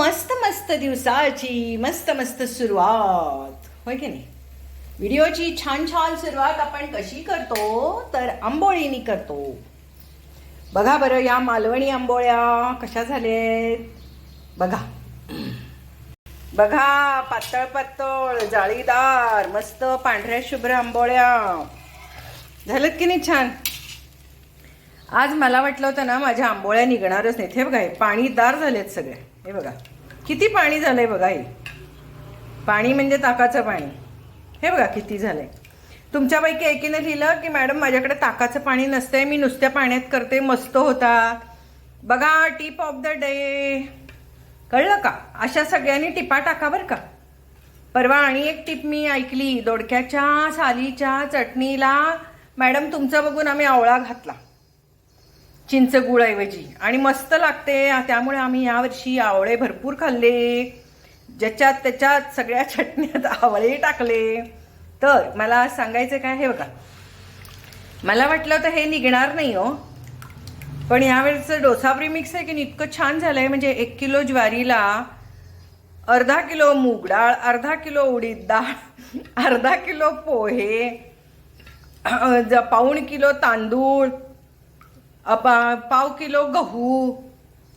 मस्त मस्त दिवसाची मस्त मस्त सुरुवात. होय की नाही? व्हिडिओची छान छान सुरुवात आपण कशी करतो तर आंबोळीनी करतो. बघा बरं या मालवणी आंबोळ्या कशा झालेत? बघा. बघा पातळ पातळ जाळीदार मस्त पांढऱ्या शुभ्र आंबोळ्या. झालेत की नाही छान? आज मला वाटलं होतं ना माझ्या आंबोळ्या निघणारच नाहीत. हे बघा हे पाणीदार झालेत सगळे. हे बघा. किती पाणी झालंय बघा हे? पाणी म्हणजे ताकाचं पाणी. हे बघा किती झालंय. तुमच्यापैकी एकीने लिहिलं की मॅडम माझ्याकडे ताकाचं पाणी नसतंय मी नुसत्या पाण्यात करते मस्त होता. बघा टीप ऑफ द डे. कळलं का? अशा सगळ्यांनी टिपा टाका बरं का. परवा आणि एक टिप मी ऐकली दोडक्याच्या सालीच्या चटणीला. मॅडम तुमचं बघून आम्ही आवळा घातला. चिंचगुळऐवजी आणि मस्त लागते. त्यामुळे आम्ही यावर्षी आवळे भरपूर खाल्ले. ज्याच्यात त्याच्यात सगळ्या चटण्यात आवळे टाकले. तर मला सांगायचं काय हे बघा. मला वाटलं तर हे निघणार नाही हो. पण यावेळेचं डोसा प्रिमिक्स आहे की नाही इतकं छान झालंय. म्हणजे एक किलो ज्वारीला अर्धा किलो मूग डाळ अर्धा किलो उडीद डाळ अर्धा किलो पोहे ज- पाऊण किलो तांदूळ पाव किलो गहू.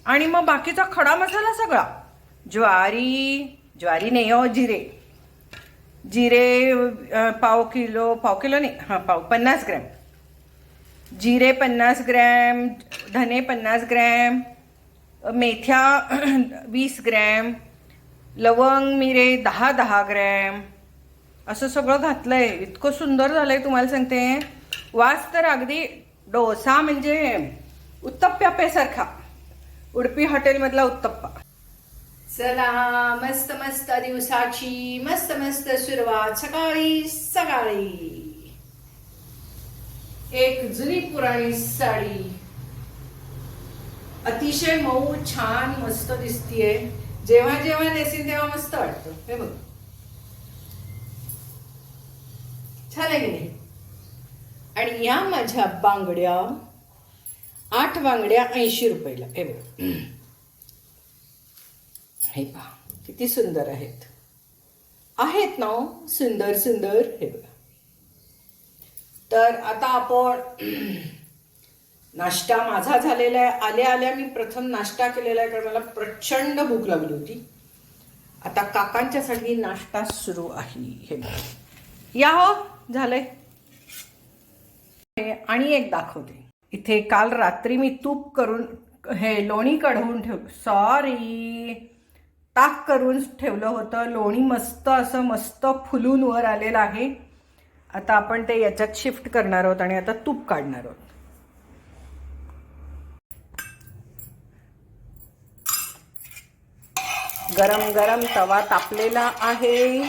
आणि मग बाकीचा खडा मसाला सगळा. ज्वारी ज्वारी नाही हो जिरे. जिरे पाव किलो पाव किलो नाही हां पाव पन्नास ग्रॅम. जिरे पन्नास ग्रॅम धने पन्नास ग्रॅम मेथ्या वीस ग्रॅम लवंग मिरे दहा दहा ग्रॅम. असं सगळं घातलं आहे इतकं सुंदर झालं आहे तुम्हाला सांगते. वास तर अगदी डोसा म्हणजे उत्तप्प्यापेसारखा उडपी हॉटेलमधला उत्तप्पा. चला मस्त मस्त दिवसाची मस्त मस्त सुरुवात सकाळी सकाळी. एक जुनी पुराणी साडी. अतिशय मऊ छान मस्त दिसतीये. जेव्हा जेव्हा नेसीन तेव्हा मस्त वाटतं. हे बघ. छान आहे की नाही? आणि या माझ्या बांगड्या आठ बांगड्या ऐंशी रुपयाला. हे बघ. हे पहा किती सुंदर आहेत. आहेत ना हो, सुंदर सुंदर. हे बघा. तर आता आपण नाश्ता माझा झालेला आहे. आल्या आल्या मी प्रथम नाश्ता केलेला आहे कारण मला प्रचंड भूक लागली होती. आता काकांच्यासाठी नाश्ता सुरू आहे. हे या हो झालंय. आणि एक दाखवते. इथे काल रात्री मी तूप करून हे लोणी कढवून ठेव सॉरी ताक करून ठेवलं होतं. लोणी मस्त असं मस्त फुलून वर आलेलं आहे. आता आपण ते याच्यात शिफ्ट करणार आहोत आणि आता तूप काढणार आहोत. गरम गरम तवा तापलेला आहे.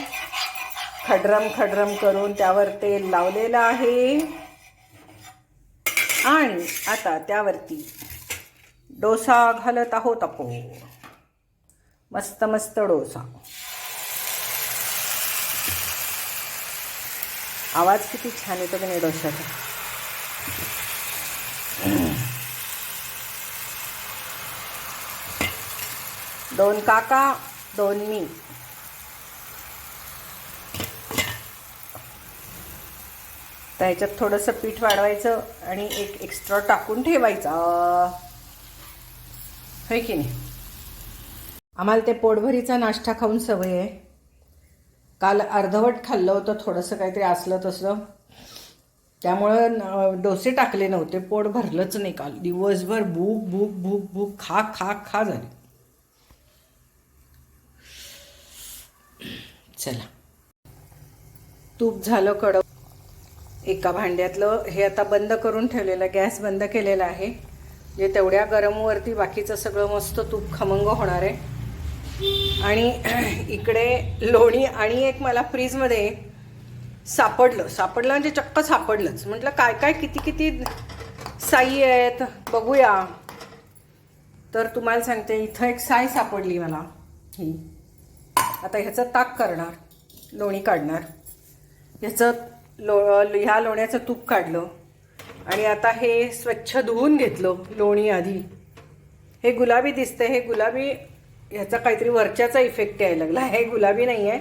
खडरम खडरम करून त्यावर तेल लावलेलं आहे. आणि आता त्यावरती डोसा घालत आहोत आपण. मस्त मस्त डोसा. आवाज किती छान येतो की नाही डोशाचा दोन काका दोन मी. तर ह्याच्यात थोडंसं पीठ वाढवायचं आणि एक एक्स्ट्रा टाकून ठेवायचं. होय की नाही? आम्हाला ते पोटभरीचा नाश्ता खाऊन सवय आहे. काल अर्धवट खाल्लं होतं थोडंसं काहीतरी असलं तसं. त्यामुळं डोसे टाकले नव्हते पोट भरलंच नाही काल. दिवसभर भूक भूक भूक भूक खा खा खा झाली. चला. तूप झालं कडक एका भांड्यातलं हे आता बंद करून ठेवलेलं गॅस बंद केलेला आहे. जे तेवढ्या गरमवरती बाकीचं सगळं मस्त तूप खमंग होणार आहे. आणि इकडे लोणी आणि एक मला फ्रीजमध्ये सापडलं. सापडलं म्हणजे चक्क सापडलंच. म्हटलं काय काय किती किती साई आहेत? बघूया. तर तुम्हाला सांगते इथं एक साय सापडली मला. ही. आता ह्याचं ताक करणार. लोणी काढणार. ह्याचं लो ह्या लोण्याचं तूप काढलं. आणि आता हे स्वच्छ धुवून घेतलं लोणी आधी. हे गुलाबी दिसतंय हे गुलाबी ह्याचा काहीतरी वरच्याचा इफेक्ट यायला लागला. हे गुलाबी नाही आहे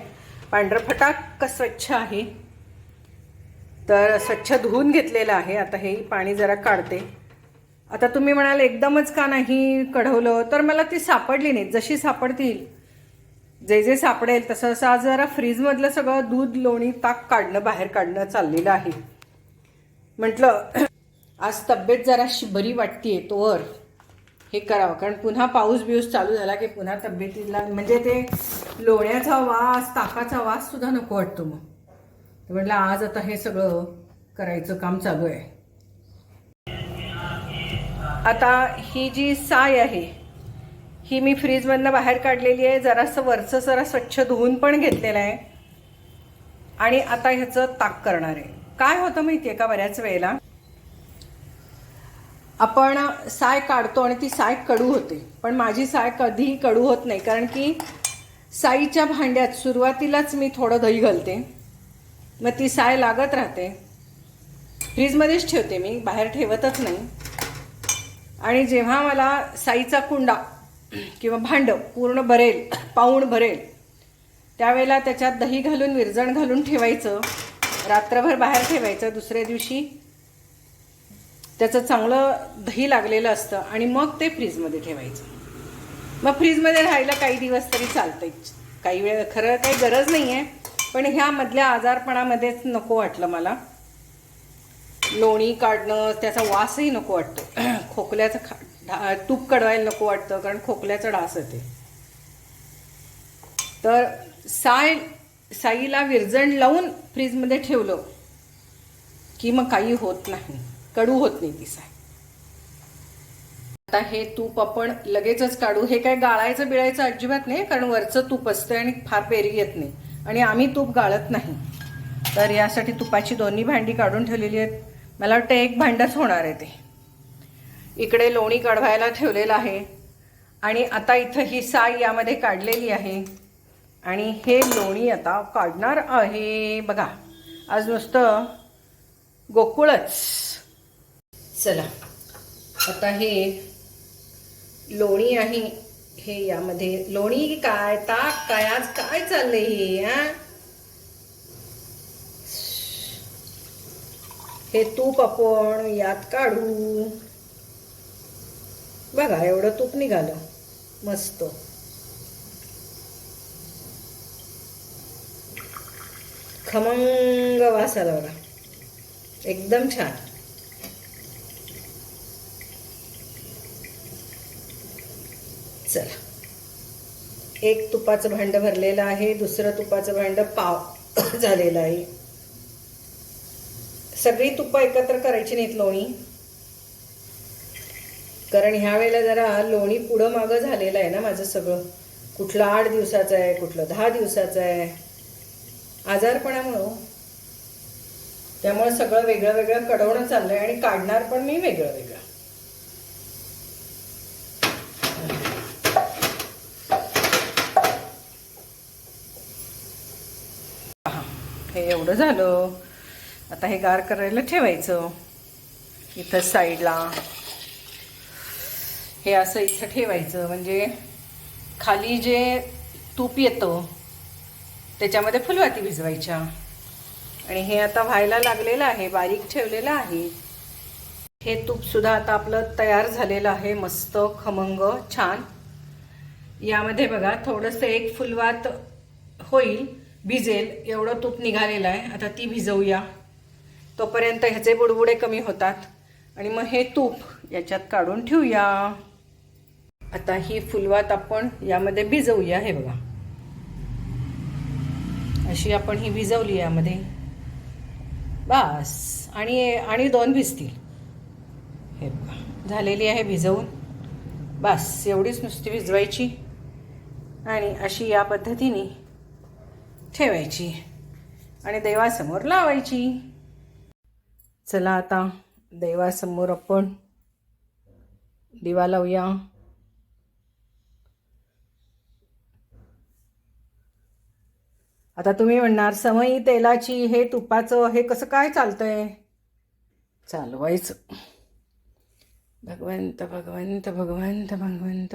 पांढरं फटाक स्वच्छ आहे? तर स्वच्छ धुवून घेतलेलं आहे. आता हे पाणी जरा काढते. आता तुम्ही म्हणाल एकदमच का नाही कढवलं? तर मला ती सापडली नाही जशी सापडतील जे जे सापडेल तसं असं आज जरा फ्रीजमधलं सगळं दूध लोणी ताक काढणं बाहेर काढणं चाललेलं आहे. म्हटलं आज तब्येत जराशी बरी वाटतीये तोवर हे करावं. कारण पुन्हा पाऊस बिऊस चालू झाला की पुन्हा तब्येतीला म्हणजे ते लोण्याचा वास ताकाचा वास सुद्धा नको वाटतो मग. म्हटलं आज आता हे सगळं करायचं काम चालू आहे. आता ही जी साय आहे ही मी फ्रीजमधनं बाहेर काढलेली आहे. जरासं वरचं जरा स्वच्छ धुवून पण घेतलेलं आहे. आणि आता ह्याचं ताक करणार आहे. काय होतं माहिती आहे का बऱ्याच वेळेला? आपण साय काढतो आणि ती साय कडू होते. पण माझी साय कधीही कडू होत नाही. कारण की साईच्या भांड्यात सुरुवातीलाच मी थोडं दही घालते. मग ती साय लागत राहते. फ्रीजमध्येच ठेवते मी. बाहेर ठेवतच नाही. आणि जेव्हा मला साईचा कुंडा किंवा भांडं पूर्ण भरेल पाऊण भरेल. त्यावेळेला त्याच्यात दही घालून विरजण घालून ठेवायचं. रात्रभर बाहेर ठेवायचं. दुसऱ्या दिवशी त्याचं चांगलं दही लागलेलं असतं आणि मग ते फ्रीजमध्ये ठेवायचं. मग फ्रीजमध्ये राहायला काही दिवस तरी चालतंय. काही वेळ खरं काही गरज नाही आहे पण ह्या मधल्या आजारपणामध्येच नको वाटलं मला. लोणी काढणं त्याचा वासही नको वाटतो. खोकल्याचं खा ढा- तूप कडवायला नको वाटतं कारण खोकल्याचा डास येते. तर साय साईला विरजण लावून फ्रीजमध्ये ठेवलं की मग काही होत नाही. कडू होत नाही ती साय. आता हे तूप आपण लगेचच काढू. हे काय गाळायचं बिळायचं अजिबात नाही कारण वरचं तूप असतं आणि फार पेरी येत नाही. आणि आम्ही तूप गाळत नाही. तर यासाठी तुपाची दोन्ही भांडी काढून ठेवलेली आहेत. मला वाटतं एक भांडंच होणार आहे ते. इकडे लोणी काढवायला ठेवलेलं आहे. आणि आता इथं ही साय यामध्ये काढलेली आहे. आणि हे लोणी आता काढणार आहे. बघा आज नुसतं गोकुळच. चला आता हे लोणी आहे. हे यामध्ये लोणी काय ताक काय आज काय चाललंय हे? हे तूप आपण यात काढू. बघा एवढं तूप निघालं. मस्त. खमंग वास आला बघा. एकदम छान. चला. एक तुपाचं भांड भरलेलं आहे दुसरं तुपाचं भांड पाव झालेलं आहे. सगळी तुपं एकत्र करायची नाहीत लोणी. कारण ह्या वेळेला जरा लोणी पुढं मागं झालेलं आहे ना माझं सगळं. कुठलं आठ दिवसाचं आहे कुठलं दहा दिवसाचं आहे. आजारपणामुळं. त्यामुळे सगळं वेगळं वेगळं कडवणं चाललंय आणि काढणार पण मी वेगळं वेगळं. हे एवढं झालं. आता हे गार करायला ठेवायचं. इथं साईडला हे असं इथं ठेवायचं. म्हणजे खाली जे तूप येतं त्याच्यामध्ये फुलवाती भिजवायच्या. आणि हे आता व्हायला लागलेलं आहे बारीक ठेवलेलं आहे. हे तूपसुद्धा आता आपलं तयार झालेलं आहे मस्त खमंग छान. यामध्ये बघा थोडंसं एक फुलवात होईल भिजेल एवढं तूप निघालेलं आहे. आता ती भिजवूया. तोपर्यंत ह्याचे बुडबुडे कमी होतात. आणि मग हे तूप याच्यात काढून ठेवूया. आता ही फुलवात आपण यामध्ये भिजवूया हे बघा. अशी आपण ही भिजवली यामध्ये. बस. आणि आणि दोन भिजतील. हे बघा. झालेली आहे भिजवून. बस. एवढीच नुसती भिजवायची. आणि अशी या पद्धतीने ठेवायची. आणि देवासमोर लावायची. चला आता देवासमोर आपण दिवा लावूया. आता तुम्ही म्हणणार समई तेलाची हे तुपाचं हे कसं काय चालतंय? चालवायचं. भगवंत भगवंत भगवंत भगवंत.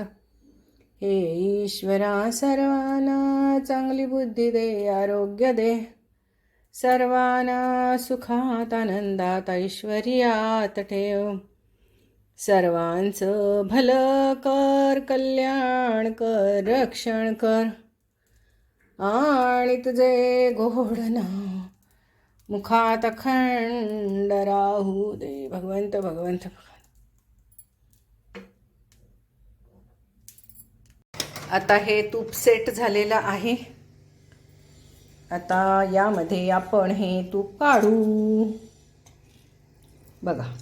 हे ईश्वरा सर्वांना चांगली बुद्धी दे आरोग्य दे. सर्वांना सुखात आनंदात ऐश्वर्यात ठेव. सर्वांचं भलं कर कल्याण कर रक्षण कर. आणि तुझे गोड नाव मुखात अखंड राहू दे. भगवंत भगवंत भगवंत. आता हे तूप सेट झालेलं आहे. आता यामध्ये आपण हे तूप काढू. बघा.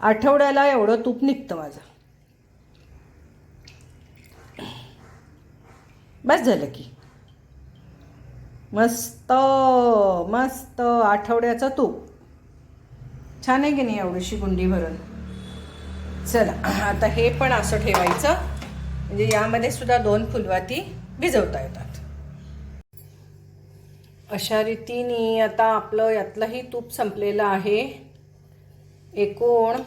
आठवड्याला एवढं तूप निघतं माझं. बस झालं की. मस्त मस्त आठवड्याचं तूप छान आहे की नाही एवढीशी गुंडी भरून? चला आता हे पण असं ठेवायचं. म्हणजे यामध्ये सुद्धा दोन फुलवाती भिजवता येतात. अशा रीतीने आता आपलं यातलंही तूप संपलेलं आहे. एकूण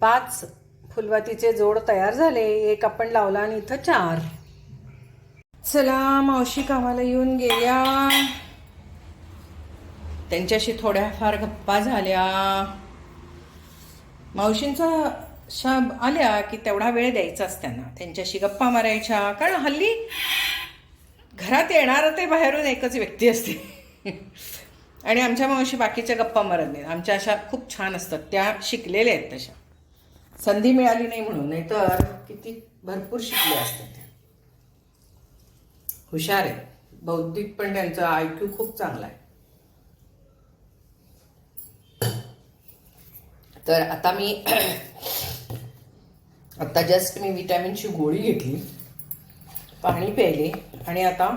पाच फुलवातीचे जोड तयार झाले. एक आपण लावला आणि इथं चार. चला मावशी कामाला येऊन गेल्या. त्यांच्याशी थोड्याफार गप्पा झाल्या. मावशींचा शाब आल्या की तेवढा वेळ द्यायचाच त्यांना त्यांच्याशी गप्पा मारायच्या. कारण हल्ली घरात येणार ते बाहेरून एकच व्यक्ती असते. आणि आमच्या मावशी बाकीच्या गप्पा मारत नाहीत. आमच्या अशा खूप छान असतात. त्या शिकलेल्या आहेत तशा. संधी मिळाली नाही म्हणून. नाही तर किती भरपूर शिकले असतात हुशार आहे. बौद्धिक पण त्यांचा आय क्यू खूप चांगला आहे. तर आता मी आता जस्ट मी विटॅमिनची गोळी घेतली. पाणी प्यायले. आणि आता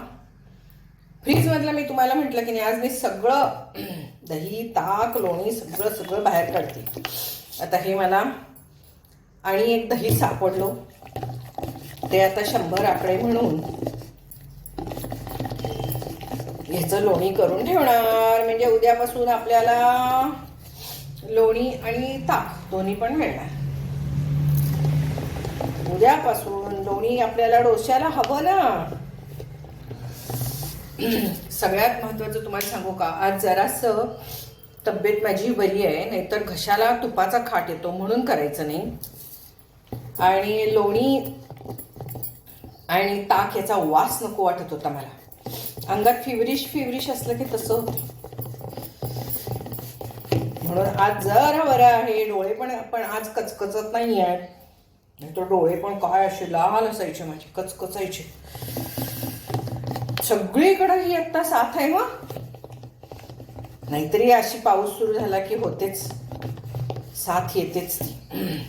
फ्रीजमधलं मी तुम्हाला म्हटलं की नाही आज मी सगळं दही ताक लोणी सगळं सगळं बाहेर काढते. आता हे मला आणि एक दही सापडलो. ते आता शंभर आकडे म्हणून ह्याचं लोणी करून ठेवणार. म्हणजे उद्यापासून आपल्याला लोणी आणि ताक दोन्ही पण मिळणार. उद्यापासून लोणी आपल्याला डोश्याला हवं ना. सगळ्यात महत्वाचं तुम्हाला सांगू का? आज जरासं तब्येत माझी बरी आहे नाहीतर घशाला तुपाचा खाट येतो म्हणून करायचं नाही. आणि लोणी आणि ताक याचा वास नको वाटत होता मला. अंगात फिवरिश फिवरिश असलं की तसं होत. म्हणून आज जरा बरं आहे डोळे पण पण आज कचकचत नाही आहेत तर डोळे पण काय असे लाल असायचे माझे कचकचायचे. सगळीकडे ही आता साथ आहे मग नाहीतरी अशी पाऊस सुरू झाला की होतेच. साथ येतेच ती.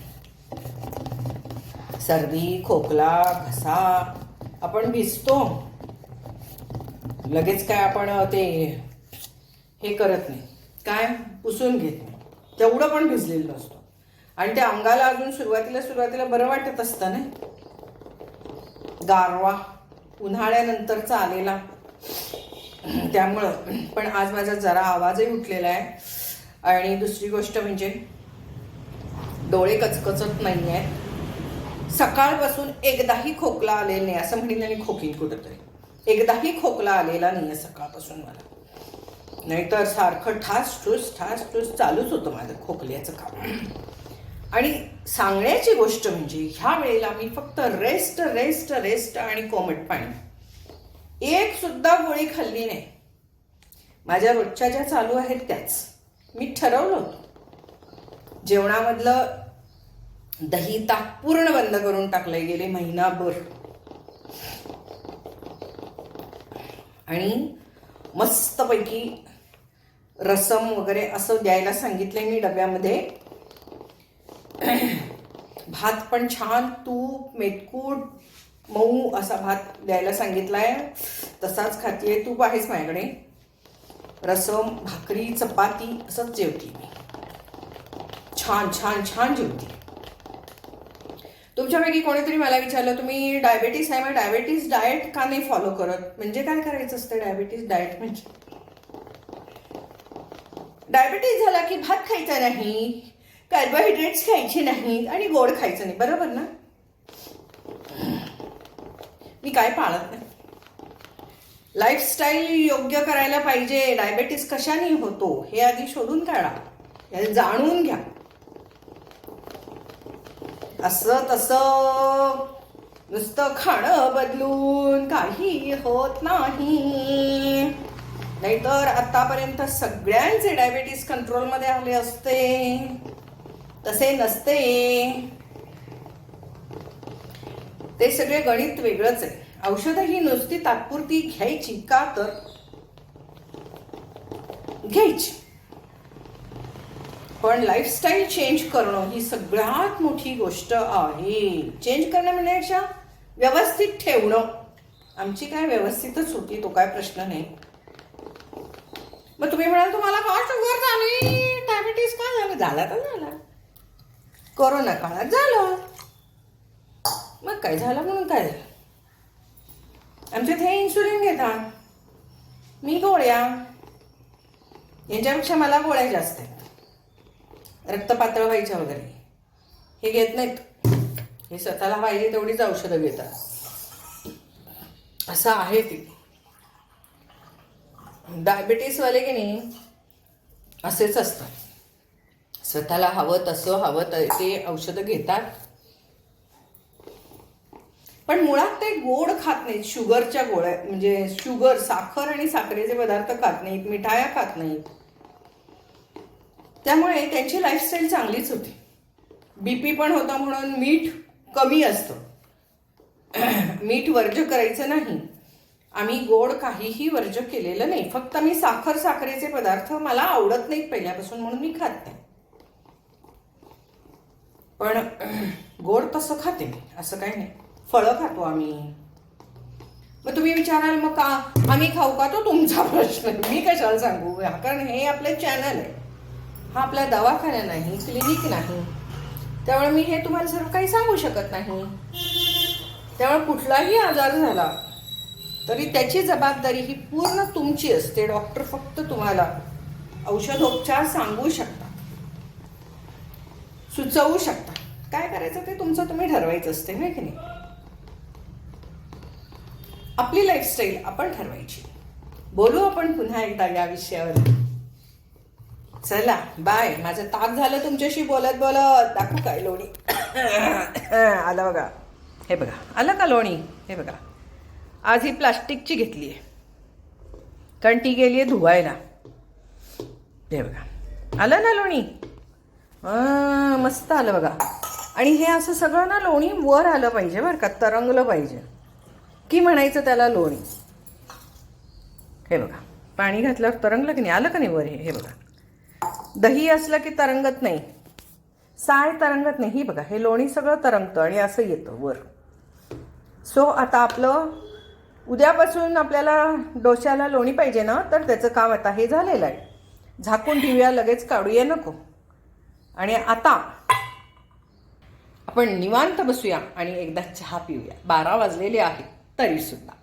सर्दी खोकला घसा. आपण भिजतो. लगेच काय आपण ते हे करत नाही. काय? पुसून घेत नाही. तेवढं पण भिजलेलं नसतो. आणि त्या अंगाला अजून सुरुवातीला सुरुवातीला बरं वाटत असतं ना? गारवा उन्हाळ्यानंतरचा आलेला. त्यामुळं पण आज माझा जरा आवाजही उठलेला आहे. आणि दुसरी गोष्ट म्हणजे डोळे कचकचत नाही आहेत सकाळपासून एकदाही खोकला आलेला नाही असं म्हणेन आणि खोकीन कुठंतरी. एकदाही खोकला आलेला नाही आहे सकाळपासून मला. नाहीतर सारखं ठास ठूस ठास ठूस चालूच होतं माझं खोकल्याचं काम. आणि सांगण्याची गोष्ट म्हणजे ह्या वेळेला मी फक्त रेस्ट रेस्ट रेस्ट आणि कोमट पाणी. एक सुद्धा गोळी खाल्ली नाही. माझ्या रोजच्या ज्या चालू आहेत त्याच. मी ठरवलं होतं. जेवणामधलं दही ताक पूर्ण बंद करून टाकलं गेले महिनाभर. आणि मस्तपैकी रसम वगैरे असं द्यायला सांगितलं आहे मी डब्यामध्ये. भात पण छान तूप मेतकूट मऊ असा भात द्यायला सांगितलाय. तसाच खातीये तूप आहेच माझ्याकडे. रसम भाकरी चपाती असंच जेवते मी. छान छान छान जेवते. तुमच्यापैकी कोणीतरी मला विचारलं तुम्ही डायबेटीस आहे मग डायबेटीस डाएट का नाही फॉलो करत? म्हणजे काय करायचं असतं डायबेटीस डाएट म्हणजे? डायबेटीस झाला की भात खायचा नाही कार्बोहायड्रेट्स खायचे नाहीत आणि गोड खायचं नाही. बरोबर ना? मी काय पाळत नाही. लाईफस्टाईल योग्य करायला पाहिजे. डायबेटीस कशाने होतो हे आधी शोधून काढा. हे जाणून घ्या. असं तसं नुसतं खाणं बदलून काही होत नाही. नाहीतर आतापर्यंत सगळ्यांचे डायबिटीस कंट्रोलमध्ये आले असते. तसे नसते. ते सगळे गणित वेगळंच आहे. औषधं ही नुसती तात्पुरती घ्यायची का तर? घ्यायची. पण लाईफस्टाईल चेंज करणं ही सगळ्यात मोठी गोष्ट आहे. चेंज करणं म्हणण्यापेक्षा व्यवस्थित ठेवणं. आमची काय व्यवस्थितच होती तो काय प्रश्न नाही. मग तुम्ही म्हणाल तुम्हाला का शुगर झाली डायबिटीस का झालं झाला तर झाला. कोरोना काळात झालं. मग काय झालं म्हणून काय झालं? आमच्यात हे इन्सुलिन घेतात. मी गोळ्या. यांच्यापेक्षा मला गोळ्या जास्त आहेत. रक्त पातळ व्हायच्या वगैरे. हे घेत नाहीत. हे स्वतःला पाहिजे तेवढीच औषधं घेतात असं आहे ती. डायबिटीसवाले की नाही असेच असतात. स्वतःला हवं तसं हवं त- ते औषधं घेतात. पण मुळात ते गोड खात नाहीत. शुगरच्या गोळ्या म्हणजे शुगर साखर आणि साखरेचे पदार्थ खात नाहीत मिठाया खात नाहीत. त्यामुळे त्यांची लाईफस्टाईल चांगलीच होती. बीपी पण होता म्हणून मीठ कमी असतं. मीठ वर्ज करायचं नाही. आम्ही गोड काहीही वर्ज केलेलं नाही. फक्त मी साखर साखरेचे पदार्थ मला आवडत नाहीत पहिल्यापासून म्हणून मी खात नाही. पण गोड तसं खाते मी. असं काही नाही. फळं खातो आम्ही. मग तुम्ही विचाराल मग का? आम्ही खाऊ का? तो तुमचा प्रश्न मी कशाला सांगू? कारण हे आपलं चॅनल आहे. हा आपला दवाखाना नाही क्लिनिक नाही. त्यामुळे मी हे तुम्हाला सर्व काही सांगू शकत नाही. त्यामुळे कुठलाही आजार झाला तरी त्याची जबाबदारी ही पूर्ण तुमची असते. डॉक्टर फक्त तुम्हाला औषधोपचार सांगू शकतात. सुचवू शकतात. काय करायचं ते तुमचं तुम्ही ठरवायचं असते नाही की नाही? आपली लाईफस्टाईल आपण ठरवायची. बोलू आपण पुन्हा एकदा या विषयावर. चला बाय माझं ताक झालं तुमच्याशी बोलत बोलत. दाखवू काय लोणी? आलं बघा. हे बघा. आलं का लोणी? हे बघा. आज ही प्लास्टिकची घेतली आहे कारण ती गेली आहे धुवायला. हे बघा. आलं ना लोणी? मस्त आलं बघा. आणि हे असं सगळं ना लोणी वर आलं पाहिजे बरं का तरंगलं पाहिजे. की म्हणायचं त्याला लोणी? हे बघा. पाणी घातल्यावर तरंगलं की नाही? आलं का नाही वर हे बघा. दही असलं की तरंगत नाही. साय तरंगत नाही. ही बघा हे लोणी सगळं तरंगतं आणि असं येतं वर. सो आता आपलं उद्यापासून आपल्याला डोश्याला लोणी पाहिजे ना तर त्याचं काम आता हे झालेलं आहे. झाकून ठेवूया लगेच काढूया नको. आणि आता आपण निवांत बसूया आणि एकदा चहा पिऊया. बारा वाजलेले आहेत तरीसुद्धा.